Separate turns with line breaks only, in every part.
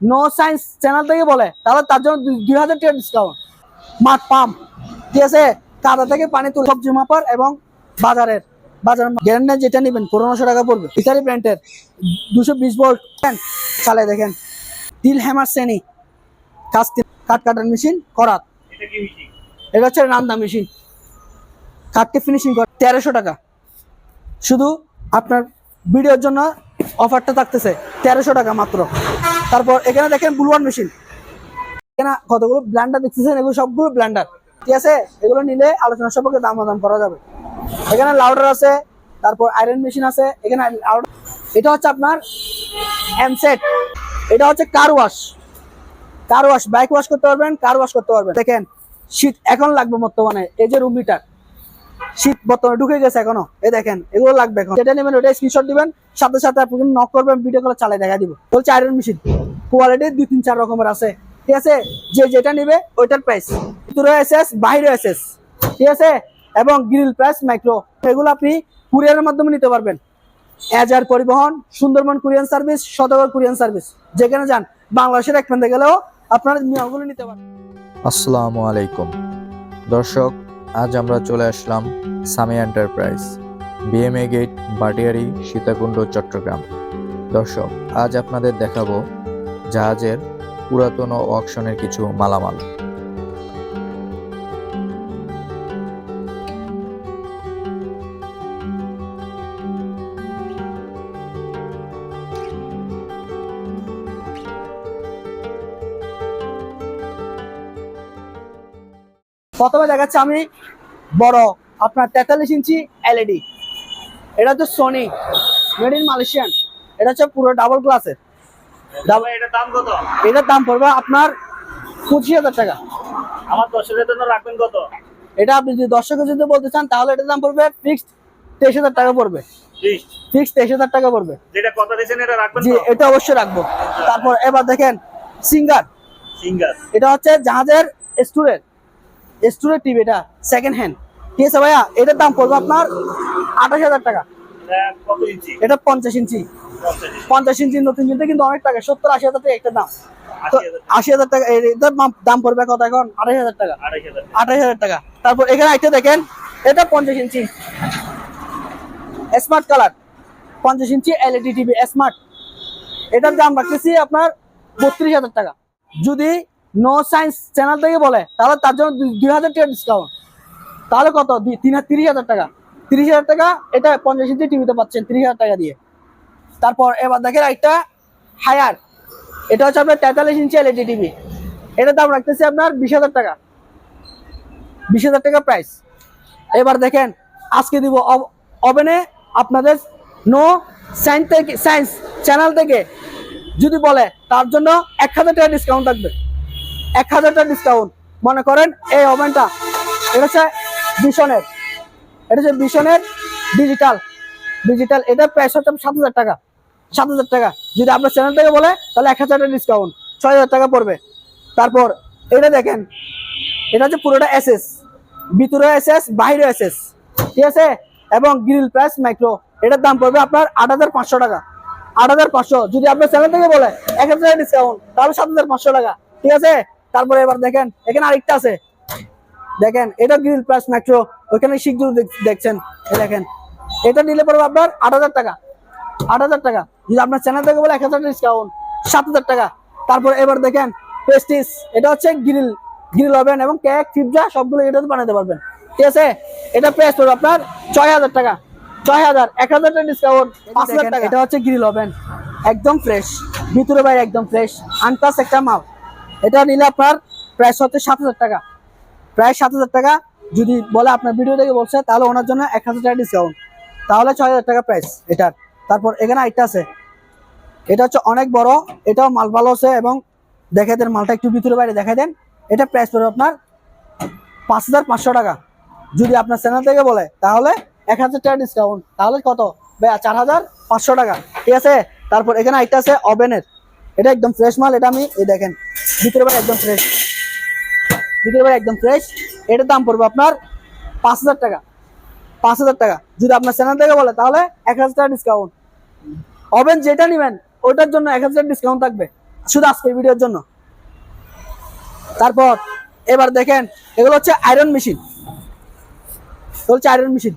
No science channel থেকে বলে তাহলে তার জন্য দুই- হাজার টাকা ডিসকাউন্ট মাঠ পাম্প ঠিক আছে? কাদা থেকে পানি তুলে সবজি মাপার এবং বাজারের বাজার গ্যারেন্টি যেটা নেবেন পনেরোশো টাকা পড়বে। ইতারি ব্র্যান্ডের দুশো বিশ ভোল্ট চালাই দেখেন। তিল হ্যামার শ্রেণি। কাজ কাঠ কাটার মেশিন করাত।
এটা
হচ্ছে রান্দা মেশিন কাঠকে ফিনিশিং করে তেরোশো টাকা। শুধু আপনার ভিডিওর জন্য অফারটা থাকতেছে তেরোশো টাকা মাত্র। তারপর এখানে দেখেন ব্লুয়ার মেশিন এখানে কতগুলো ব্ল্যান্ডার দেখতেছেন? এগুলো সবগুলো ব্ল্যান্ডার ঠিক আছে? এগুলো নিলে আলোচনা সম্পর্কে দাম দাম করা যাবে। এখানে লাউডার আছে, তারপর আয়রন মেশিন আছে। এখানে এটা হচ্ছে আপনার এমসেট এটা হচ্ছে car wash car wash bike wash করতে পারবেন কার ওয়াশ করতে পারবেন। দেখেন, শীত এখন লাগবে বর্তমানে। এই যে রুম মিটার শীত বর্তমানে ঢুকে গেছে এখনও। দেখেন, এগুলো লাগবে এখন। যেটা নেবেন ওটা স্ক্রিনশট দিবেন, সাথে সাথে আপনি নক করবেন ভিডিও চালাই দেখা দিব। বলছে আয়রন মেশিন কোয়ালিটি দুই তিন চার রকমের আছে। ঠিক আছে? যে যেটা ওইটার প্রাইস ভিতরে এসএস বাইরে এসএস ঠিক আছে? এবং গ্রিল প্রাইস মাইক্রো এগুলো আপনি কুরিয়ারের মাধ্যমে নিতে পারবেন। এজার পরিবহন সুন্দরবন কুরিয়ান সার্ভিস শতগর কুরিয়ান সার্ভিস যেখানে যান, বাংলাদেশের এক প্রান্তে গেলেও আপনারা নিয়মগুলো নিতে পারবেন।
আসসালামু আলাইকুম। দর্শক আজ আমরা চলে আসলাম Sami enterprise BMA gate, Bhatiari, Sitakunda, Chattogram. দর্শক, আজ আপনাদের দেখাবো জাহাজের পুরাতন অকশনের কিছু মালামাল।
প্রথমে দেখাচ্ছি আমি বড় আপনার তেতাল্লিশ ইঞ্চি এলইডি। এটা হচ্ছে সোনি মেড ইন মালয়েশিয়ান এটা হচ্ছে পুরো ডাবল গ্লাসের এটার দাম পড়বে আপনার পঁচিশ হাজার টাকা।
আমার দর্শকের জন্য রাখবেন কত?
এটা আপনি যদি দর্শকে যদি বলতে চান তাহলে এটার দাম পড়বে ফিক্সড তেইশ হাজার টাকা পড়বে। ফিক্সড তেইশ হাজার টাকা পড়বে।
যেটা কথা দিয়েছেন এটা রাখবেন
জি এটা অবশ্যই রাখব। তারপর এবার দেখেন সিঙ্গার
সিঙ্গার
এটা হচ্ছে জাহাজের স্টুরের স্টুরের টিভি এটা সেকেন্ড হ্যান্ড ঠিক আছে ভাইয়া এটার দাম পড়বে আপনার আঠাশ হাজার টাকা। এটা পঞ্চাশ ইঞ্চি।
পঞ্চাশ ইঞ্চি।
নতুন কিনতে কিন্তু অনেক টাকা সত্তর আশি হাজার টাকা একটা দাম। তো
আশি হাজার
টাকা। এটার দাম- দাম পড়বে কত এখন? আঠাশ হাজার টাকা। আঠাশ হাজার টাকা। তারপর এখানে একটা দেখেন এটা পঞ্চাশ ইঞ্চি। স্মার্ট কালার পঞ্চাশ ইঞ্চি এলইডি টিভি স্মার্ট এটার দাম রাখতেছি আপনার বত্রিশ হাজার টাকা। যদি নো সায়েন্স চ্যানেল থেকে বলে, তাহলে তার জন্য দুই- হাজার টাকা ডিসকাউন্ট তাহলে কত? তিরিশ হাজার টাকা। তিরিশ হাজার টাকা, এটা পঞ্চাশ ইঞ্চি টিভিতে পাচ্ছেন, তিরিশ হাজার টাকা দিয়ে। তারপর এবার দেখেন একটা হায়ার এটা হচ্ছে আপনার তেতাল্লিশ ইঞ্চি এলইডি টিভি এটার দাম রাখতেছি আপনার বিশ হাজার টাকা। বিশ হাজার টাকা প্রাইস এবার দেখেন, আজকে দিব ওভেনে আপনাদের নো সায়েন্স থেকে সায়েন্স চ্যানেল থেকে যদি বলে, তার জন্য এক হাজার টাকা ডিসকাউন্ট থাকবে। এক হাজার টাকা ডিসকাউন্ট মনে করেন এই ওভেনটা এটা হচ্ছে বিশনের এটা হচ্ছে বিশনের ডিজিটাল ডিজিটাল এটা প্রাইস হচ্ছে সাত হাজার টাকা। সাত হাজার টাকা। যদি আপনার চ্যানেল থেকে বলে, তাহলে এক হাজার টাকা ডিসকাউন্ট ছয় হাজার টাকা পড়বে। তারপর, এটা দেখেন, এটা হচ্ছে পুরোটা এসএস ভিতরে এসএস বাইরে এসএস ঠিক আছে? এবং গ্রিল প্রাইস মাইক্রো এটার দাম পড়বে আপনার আট হাজার পাঁচশো টাকা। আট হাজার পাঁচশো। যদি আপনার চ্যানেল থেকে বলে, এক হাজার ডিসকাউন্ট তাহলে সাত হাজার পাঁচশো টাকা। ঠিক আছে? তারপরে এবার দেখেন এখানে আরেকটা আছে। দেখেন এটা গ্রিল প্লাস মেট্রো ওইখানে শিখজুর দেখছেন দেখেন। এটা নিলে পড়বে আপনার আট হাজার টাকা। আট হাজার টাকা। যদি আপনার চ্যানেল থেকে বলে এক হাজার ডিসকাউন্ট সাত হাজার টাকা। তারপর এবার দেখেন পেস্টিস এটা হচ্ছে গ্রিল গ্রিল ওভেন এবং কেক পিৎজা সবগুলো এটাতে বানাতে পারবেন। ঠিক আছে? এটা প্রাইস পড়বে আপনার ছয় হাজার টাকা। ছয় হাজার এক হাজার টাকা ডিসকাউন্ট পাঁচ হাজার টাকা। এটা। হচ্ছে গ্রিল ওভেন একদম ফ্রেশ ভিতরে বাইরে একদম ফ্রেশ আনটাস একটা মাল। এটা নিলে আপনার প্রাইস হচ্ছে সাত হাজার টাকা। প্রায় সাত হাজার টাকা। যদি বলে আপনার ভিডিও থেকে বলছে, তাহলে ওনার জন্য এক হাজার টাকা ডিসকাউন্ট তাহলে ছয় হাজার টাকা প্রাইস এটার। তারপর এখানে আরেকটা আছে। এটা হচ্ছে অনেক বড়। এটাও মাল ভালো আছে এবং দেখে দেন, মালটা একটু ভিতরে বাইরে দেখে দেন। এটা প্রাইস পড়বে আপনার পাঁচ হাজার পাঁচশো টাকা। যদি আপনার চ্যানেল থেকে বলে, তাহলে এক হাজার টাকা ডিসকাউন্ট তাহলে কত? চার হাজার পাঁচশো টাকা। ঠিক আছে? তারপর এখানে আরেকটা আছে ওভেনের এটা একদম ফ্রেশ মাল, এটা আমি, এই দেখেন, ভিতরে বাইরে একদম ফ্রেশ ভিতরে বাইরে একদম ফ্রেশ এটার দাম পড়বে আপনার পাঁচ হাজার টাকা। পাঁচ হাজার টাকা। যদি আপনার চ্যানেল থেকে বলে, তাহলে এক হাজার টাকা ডিসকাউন্ট ওভেন যেটা নেবেন ওটার জন্য এক হাজার ডিসকাউন্ট থাকবে। শুধু আজকের ভিডিওর জন্য। তারপর, এবার দেখেন, এগুলো হচ্ছে আয়রন মেশিন এগুলো হচ্ছে আয়রন মেশিন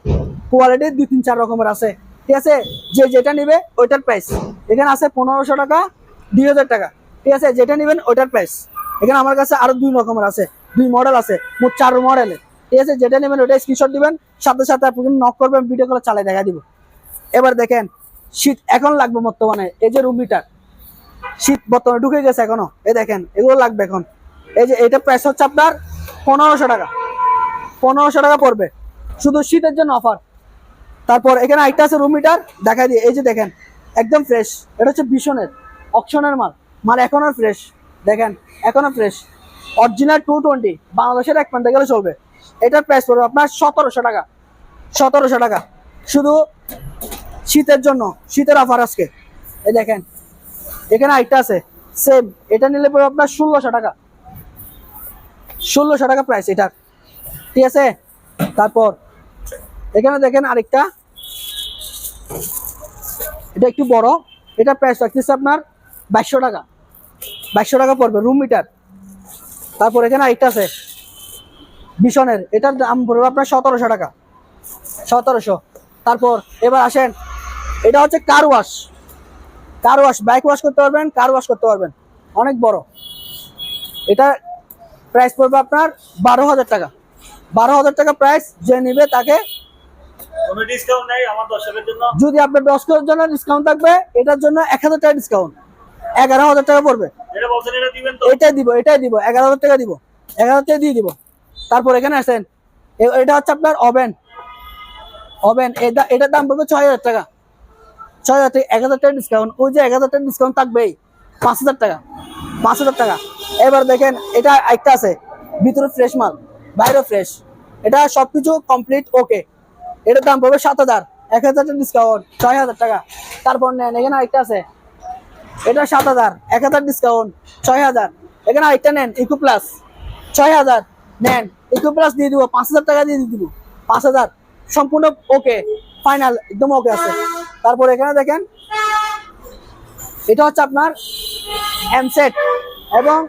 কোয়ালিটি দুই তিন চার রকমের আছে। ঠিক আছে? যে যেটা নিবে, ওইটার প্রাইস এখানে আছে পনেরোশো টাকা দুই হাজার টাকা। ঠিক আছে, যেটা নেবেন ওইটার প্রাইস এখানে আমার কাছে আরও দুই রকমের আছে, দুই মডেল আছে, মোট চার মডেলে ঠিক আছে, যেটা নেবেন ওইটা স্ক্রিনশট দিবেন, সাথে সাথে আপনি নক করবেন ভিডিও করে চালিয়ে দেখা দিব। এবার দেখেন, শীত এখন লাগবে বর্তমানে, এই যে রুম মিটার শীত বর্তমানে ঢুকে গেছে এখনও। এই দেখেন, এগুলো লাগবে এখন। এই যে এটা প্রাইস হচ্ছে আপনার পনেরোশো টাকা। পনেরোশো টাকা পড়বে। শুধু শীতের জন্য অফার তারপর এখানে একটা আছে রুম মিটার দেখা দিয়ে এই যে দেখেন, একদম ফ্রেশ এটা হচ্ছে বিশনের অকশনের মাল। মাল এখনও ফ্রেশ দেখেন, এখনও ফ্রেশ অরিজিনাল টু টোয়েন্টি বাংলাদেশের এক পান্তে গেলে চলবে। এটার প্রাইস পড়বে আপনার সতেরোশো টাকা। সতেরোশো টাকা। শুধু শীতের জন্য, শীতের অফার আজকে। এই দেখেন, এখানে আরেকটা আছে। সেম এটা নিলে পরে আপনার ষোলোশো টাকা। ষোলোশো টাকা প্রাইস এটার। ঠিক আছে? তারপর, এখানে দেখেন আরেকটা। এটা একটু বড়। এটা প্রাইস রাখতেছে আপনার বাইশশো টাকা। বাইশশো টাকা পড়বে রুম মিটার তারপর এখানে আরেকটা আছে বিশনের এটার দাম পড়বে আপনার সতেরোশো টাকা। সতেরোশো। তারপর এবার আসেন এটা হচ্ছে car wash car wash bike wash করতে পারবেন কার ওয়াশ করতে পারবেন। অনেক বড়। এটা প্রাইস পড়বে আপনার বারো হাজার টাকা। বারো হাজার টাকা প্রাইস যে নেবে তাকে
দর্শকের
যদি আপনার দশ কেজির জন্য ডিসকাউন্ট থাকবে এটার জন্য এক হাজার টাকা ডিসকাউন্ট এগারো হাজার টাকা পড়বে। এটাই দিব এটাই দিব এগারো হাজার টাকা দিব। এগারো হাজার টাকা দিয়ে দিব। তারপর এখানে আসেন এটা হচ্ছে আপনার ওভেন। ওভেন এটার দাম পড়বে ছয় হাজার টাকা। ছয় হাজার টাকা এক হাজার টাকা ডিসকাউন্ট ওই যে এক হাজার টাকা ডিসকাউন্ট থাকবেই পাঁচ হাজার টাকা পাঁচ হাজার টাকা। এবার দেখেন এটা একটা আছে ভিতরে ফ্রেশ মাল বাইরে ফ্রেশ এটা সবকিছু কমপ্লিট ওকে এটার দাম পড়বে সাত হাজার এক হাজার টাকা ডিসকাউন্ট ছয় হাজার টাকা। তারপর নেন এখানে আরেকটা আছে এটা সাত হাজার। এক হাজার ডিসকাউন্ট ছয় হাজার। এখানে আরেকটা নেন ইকো প্লাস ছয় হাজার। নেন ইকো প্লাস দিয়ে দিব, পাঁচ হাজার টাকা দিয়ে দিয়ে দিব। পাঁচ হাজার। সম্পূর্ণ ওকে ফাইনাল একদম ওকে আছে। তারপর এখানে দেখেন, এটা হচ্ছে আপনার এমসেট এবং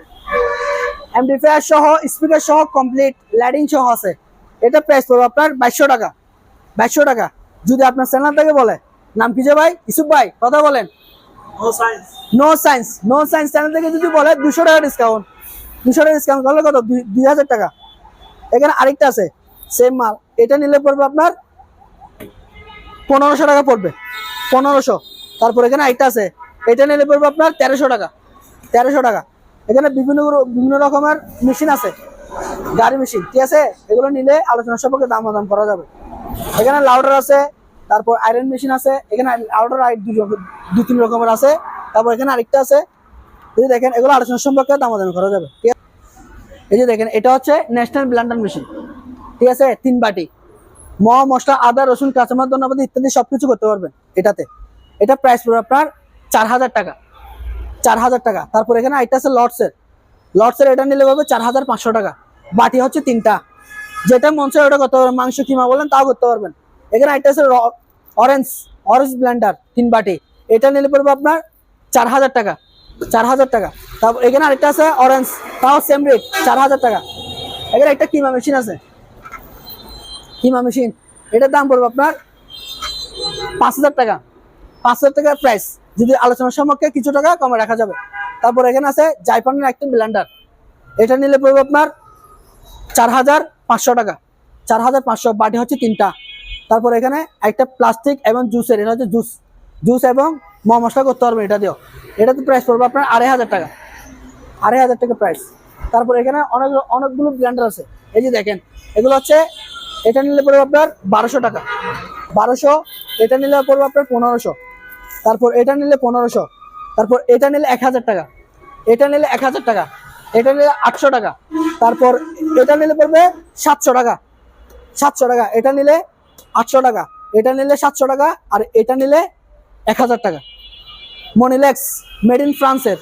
এমডিফায়ার সহ স্পিকার সহ কমপ্লিট লাইটিং সহ আছে। এটা প্রাইস পড়বে আপনার বাইশশো টাকা। বাইশশো টাকা। যদি আপনার চ্যানেল থেকে বলে, নাম কি যে ভাই? ইসুফ ভাই, কথা বলেন। পনেরোশো এখানে আছে, এটা নিলে আপনার তেরোশো টাকা। তেরোশো টাকা। এখানে বিভিন্ন বিভিন্ন রকমের মেশিন আছে। গাড়ি মেশিন ঠিক আছে? এগুলো নিলে আলোচনা সম্পর্কে দাম দাম করা যাবে। এখানে লাউডার আছে তারপর আয়রন মেশিন আছে, এখানে লাউডার দু তিন রকমের আছে। তারপর এখানে আরেকটা আছে। এই যে দেখেন, এগুলো আলোচনা সম্পর্কে দাম দাম করা যাবে, ঠিক আছে? এই যে দেখেন, এটা হচ্ছে ন্যাশনাল ব্লান্ডার মেশিন ঠিক আছে? তিন বাটি। ম মশলা আদা, রসুন কাঁচামার ধন্যবাদ ইত্যাদি সবকিছু করতে পারবেন এটাতে। এটা প্রাইস পড়বে আপনার চার হাজার টাকা। চার হাজার টাকা। তারপর এখানে আরেকটা আছে লর্ডসের লর্ডসের এটা নিলে পাবে চার হাজার পাঁচশো টাকা। বাটি হচ্ছে তিনটা। যেটা মন চায় ওটা করতে পারবেন। মাংস, কিমা বলেন, তাও করতে পারবেন। এখানে একটা আছে অরেঞ্জ অরেঞ্জ ব্ল্যান্ডার তিন বাটি। এটা নিলে পড়বে আপনার চার হাজার টাকা। চার হাজার টাকা। তারপর এখানে আরেকটা আছে অরেঞ্জ তাও সেম রেট চার হাজার টাকা। এখানে একটা কিমা মেশিন আছে। কিমা মেশিন এটার দাম পড়বে আপনার পাঁচ হাজার টাকা। পাঁচ হাজার টাকার প্রাইস যদি আলোচনার সম্পর্কে কিছু টাকা কমে রাখা যাবে। তারপর এখানে আছে জাইপানের একটা ব্লেন্ডার এটা নিলে পড়বে আপনার চার হাজার পাঁচশো টাকা। চার হাজার পাঁচশো, বাটি হচ্ছে তিনটা। তারপর এখানে একটা প্লাস্টিক এবং জুসের এটা হচ্ছে জুস জুস এবং ম মশলা করতে পারবেন, এটা দিয়েও। এটাতে প্রাইস পড়বে আপনার আড়াই হাজার টাকা। আড়াই হাজার টাকা প্রাইস তারপর এখানে অনেক, অনেকগুলো ব্র্যান্ডার আছে। এই যে দেখেন, এগুলো হচ্ছে, এটা নিলে পড়বে আপনার বারোশো টাকা। বারোশো, এটা নিলে পড়বে আপনার পনেরোশো। তারপর এটা নিলে পনেরোশো। তারপর এটা নিলে এক হাজার টাকা। এটা নিলে এক হাজার টাকা। এটা নিলে আটশো টাকা। তারপর এটা নিলে পড়বে সাতশো টাকা। সাতশো টাকা। এটা নিলে আটশো টাকা। এটা নিলে সাতশো টাকা আর এটা নিলে এক হাজার টাকা। মনিলেক্স মেড ইন ফ্রান্সের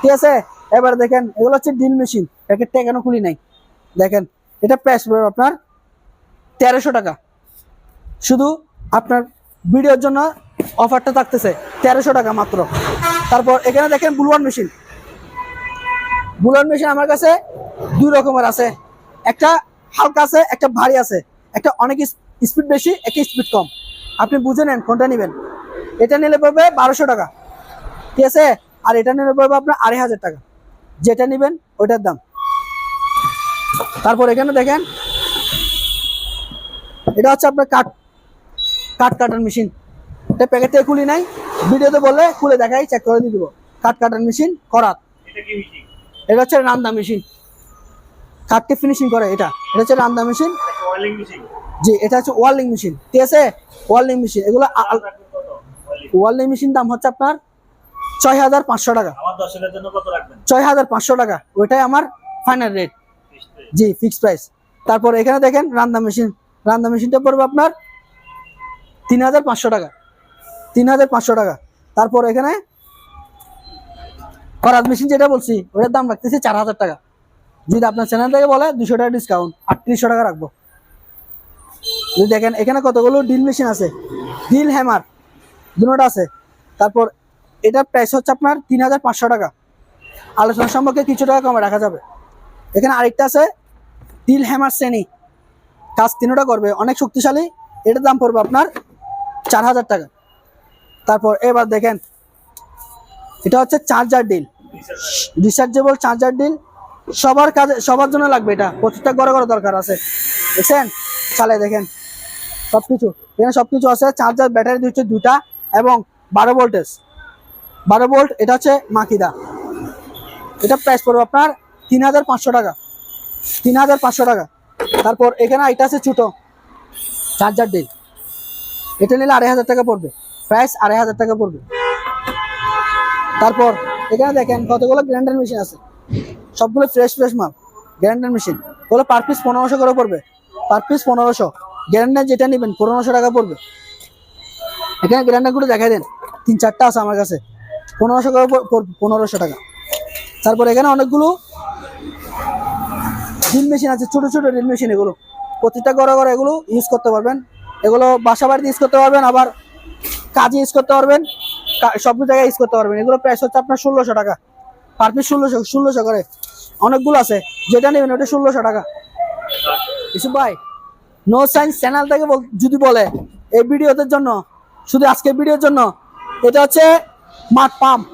ঠিক আছে? এবার দেখেন, এগুলো হচ্ছে ডিল মেশিন প্যাকেটটা কেন খুলি নাই। দেখেন, এটা প্রাইস পড়বে আপনার তেরোশো টাকা। শুধু আপনার ভিডিওর জন্য অফারটা থাকতেছে তেরোশো টাকা মাত্র। তারপর এখানে দেখেন বুলওয়ান মেশিন বুলওয়ান মেশিন আমার কাছে দুই রকমের আছে। একটা হালকা আছে, একটা ভারী আছে। একটা অনেক স্পিড বেশি একই স্পিড কম। আপনি বুঝে নেন কোনটা নেবেন? এটা নিলে পড়বে বারোশো টাকা। ঠিক আছে? আর এটা নিলে পড়বে আপনার আড়াই হাজার টাকা। যেটা নেবেন ওইটার দাম। তারপর এখানে দেখেন এটা হচ্ছে আপনার কাঠ কাঠ কাটার মেশিন। এটা প্যাকেট থেকে খুলি নাই ভিডিওতে বললে খুলে দেখাই চেক করে দিয়ে দিব। কাঠ কাটার মেশিন করাত
এটা
হচ্ছে রান্দা মেশিন। কাঠকে ফিনিশিং করে এটা। এটা হচ্ছে রান্দা মেশিন। জি এটা হচ্ছে ওয়ার্লিং মেশিন ঠিক আছে? ওয়ার্লিং মেশিন এগুলো ওয়ার্লিং মেশিন দাম হচ্ছে আপনার ছয় হাজার পাঁচশো টাকা। ছয় হাজার পাঁচশো টাকা ওইটাই আমার ফাইনাল রেট জি ফিক্স প্রাইস তারপর এখানে দেখেন রান্না মেশিন রান্না মেশিনটা পড়বে আপনার তিন হাজার পাঁচশো টাকা তিন হাজার পাঁচশো টাকা। তারপর এখানে করাত মেশিন যেটা বলছি ওটার দাম রাখতেছি চার হাজার টাকা। যদি আপনার চ্যানেল থেকে বলে দুশো টাকা ডিসকাউন্ট আটত্রিশশো টাকা রাখব। যদি দেখেন, এখানে কতগুলো ডিল মেশিন আছে? ডিল হ্যামার দুটোটা আছে। তারপর এটার প্রাইস হচ্ছে আপনার তিন হাজার পাঁচশো টাকা। আলোচনা সম্পর্কে কিছু টাকা কমে রাখা যাবে। এখানে আরেকটা আছে ডিল হ্যামার শ্রেণি। কাজ তিনটা করবে, অনেক শক্তিশালী। এটার দাম পড়বে আপনার চার হাজার টাকা। তারপর এবার দেখেন, এটা হচ্ছে charger drill rechargeable charger drill সবার কাজে সবার জন্য লাগবে এটা। প্রত্যেকটা ঘরে ঘরে দরকার আছে। দেখছেন? চালে দেখেন। সব কিছু এখানে সব কিছু আছে চার্জার ব্যাটারি দিচ্ছে দুটা এবং বারো ভোল্টেজ বারো ভোল্ট এটা হচ্ছে মাকিদা। এটা প্রাইস পড়বে আপনার তিন হাজার পাঁচশো টাকা। তিন হাজার পাঁচশো টাকা। তারপর এখানে এটা আছে ছোটো চার্জার ডিল এটা নিলে আড়াই হাজার টাকা পড়বে। প্রাইস আড়াই হাজার টাকা পড়বে। তারপর এখানে দেখেন কতগুলো গ্রাইন্ডার মেশিন আছে। সবগুলো ফ্রেশ ফ্রেশ মাল। গ্রাইন্ডার মেশিন ওগুলো পার পিস পনেরোশো করে পড়বে। পার পিস পনেরোশো। গ্রাইন্ডার যেটা নেবেন পনেরোশো টাকা পড়বে। এখানে গ্রাইন্ডারগুলো দেখাই দেন, তিন চারটা আছে আমার কাছে। পনেরোশো পড়বে, পনেরোশো টাকা। তারপর এখানে অনেকগুলো ড্রিল মেশিন আছে, ছোট ছোট ড্রিল মেশিন এগুলো। প্রতিটা ঘরে ঘরে এগুলো ইউজ করতে পারবেন। এগুলো বাসা বাড়িতে ইউজ করতে পারবেন, আবার কাজে ইউজ করতে পারবেন সব জায়গায় ইউজ করতে পারবেন। এগুলো প্রাইস হচ্ছে আপনার ষোলোশো টাকা। পার পিস ষোলোশো ষোলোশো করে। অনেকগুলো আছে, যেটা নেবেন ওটা ষোলোশো টাকা। ইসুফ ভাই নো সায়েন্স চ্যানেল থেকে যদি বলে এই ভিডিওদের জন্য, শুধু আজকের ভিডিওর জন্য, এটা হচ্ছে মাঠ পাম্প।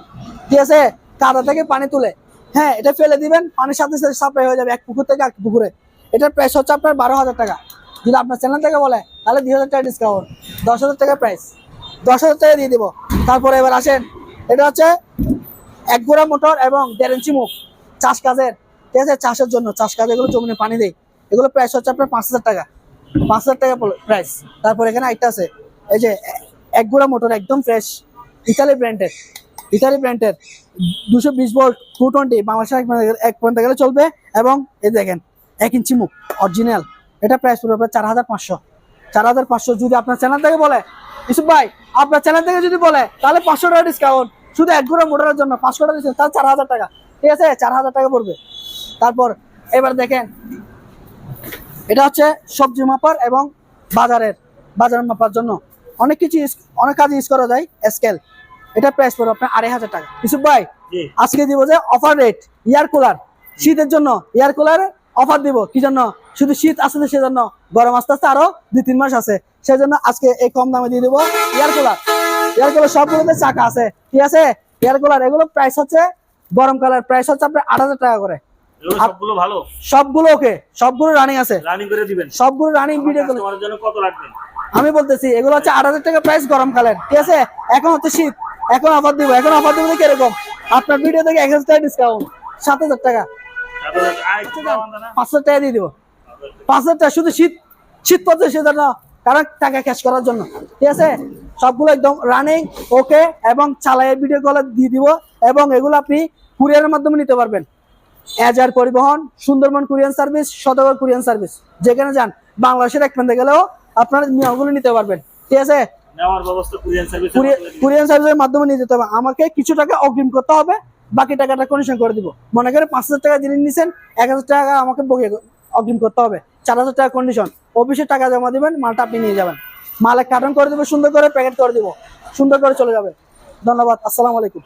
ঠিক আছে? কাদা থেকে পানি তুলে। হ্যাঁ এটা ফেলে দিবেন, পানির সাথে সাথে সাপ্লাই হয়ে যাবে এক পুকুর থেকে এক পুকুরে। এটার প্রাইস হচ্ছে আপনার বারো হাজার টাকা। যদি আপনার চ্যানেল থেকে বলে, তাহলে দুই হাজার টাকা ডিসকাউন্ট দশ হাজার টাকা প্রাইস দশ হাজার টাকা দিয়ে দিব। তারপরে এবার আসেন, এটা হচ্ছে এক গোড়া মোটর এবং দেড় ইঞ্চি মুখ। চাষ কাজের। ঠিক আছে? চাষের জন্য, চাষ কাজে এগুলো জমিনে পানি দেয় এগুলো প্রাইস হচ্ছে আপনার পাঁচ হাজার টাকা। পাঁচ হাজার টাকা প্রাইস তারপর এখানে একটা আছে। এই যে, এক গোড়া মোটর একদম ফ্রেশ ইতালি ব্র্যান্ডের ইতালি ব্র্যান্ডের দুশো বিশ ভোল্ট টু টোয়েন্টি বাংলাদেশের এক পয়েন্ট গেলে চলবে। এবং এই দেখেন, এক ইঞ্চি মুখ অরিজিনাল এটা প্রাইস পড়বে চার হাজার পাঁচশো। চার হাজার পাঁচশো যদি আপনার চ্যানেল থেকে বলে, ইসুফ ভাই, আপনার চ্যানেল থেকে যদি বলে, তাহলে পাঁচশো টাকা ডিসকাউন্ট শুধু এক গোড়া মোটরের জন্য পাঁচশো টাকা ডিসকাউন্ট তাহলে চার হাজার টাকা। ঠিক আছে? চার হাজার টাকা পড়বে। তারপর এবার দেখেন এটা হচ্ছে সবজি মাপার এবং বাজারের বাজার মাপার জন্য। অনেক কিছু অনেক কাজে ইউজ করা যায় স্কেল এটা প্রাইস পড়বে আপনার আড়াই হাজার টাকা। ইসুফ ভাই আজকে দিব যে অফার রেট এয়ার কুলার শীতের জন্য এয়ার কুলার অফার দিব। কি জন্য? শুধু শীত আসছে সেজন্য। গরম আস্তে আস্তে আরও দুই তিন মাস আছে। সেজন্য আজকে এই কম দামে দিয়ে দিব এয়ার কুলার এয়ার কুলার সবগুলোতে চাকা আছে। ঠিক আছে? এয়ার কুলার এগুলো প্রাইস হচ্ছে গরম কালার প্রাইস হচ্ছে আপনার আট হাজার টাকা করে।
সবগুলো ভালো?
সবগুলো ওকে সবগুলো রানিং আছে।
রানিং করে দিবেন।
সবগুলো রানিং ভিডিও
কাস্টমারের জন্য কত রাখবেন
আমি বলতেছি এগুলো হচ্ছে আট হাজার টাকা প্রাইস গরম গরমকালের ঠিক আছে? এখন হচ্ছে শীত এখন অফার দিব এখন অফার দিব কীরকম? আপনার ভিডিও থেকে এক হাজার টাকা ডিসকাউন্ট সাত হাজার টাকা।
না?
পাঁচ হাজার টাকা দিয়ে দিব। পাঁচ হাজার টাকা শুধু শীত শীত পড়ছে সেজন্য কারণ টাকা ক্যাশ করার জন্য। ঠিক আছে? সবগুলো একদম রানিং ওকে এবং চালাই ভিডিও কলে দিয়ে দিব এবং এগুলো আপনি কুরিয়ারের মাধ্যমে নিতে পারবেন। এজার পরিবহন সুন্দরবন কুরিয়ান সার্ভিস সদগর কুরিয়ান সার্ভিস। যেখানে যান বাংলাদেশের এক প্রান্তে গেলেও আপনার নিয়মগুলো নিতে পারবেন। ঠিক আছে? কুরিয়ান সার্ভিসের মাধ্যমে নিয়ে যেতে হবে। আমাকে কিছু টাকা অগ্রিম করতে হবে বাকি টাকাটা কন্ডিশন করে দিব। মনে করে পাঁচ হাজার টাকা জিনিস নিছেন এক হাজার টাকা আমাকে বগে অগ্রিম করতে হবে। চার হাজার টাকা কন্ডিশন অফিসে টাকা জমা দিবেন মালটা আপনি নিয়ে যাবেন। মালে কার্টন করে দিব সুন্দর করে প্যাকেট করে দিব। সুন্দর করে চলে যাবে ধন্যবাদ। আসসালামু আলাইকুম।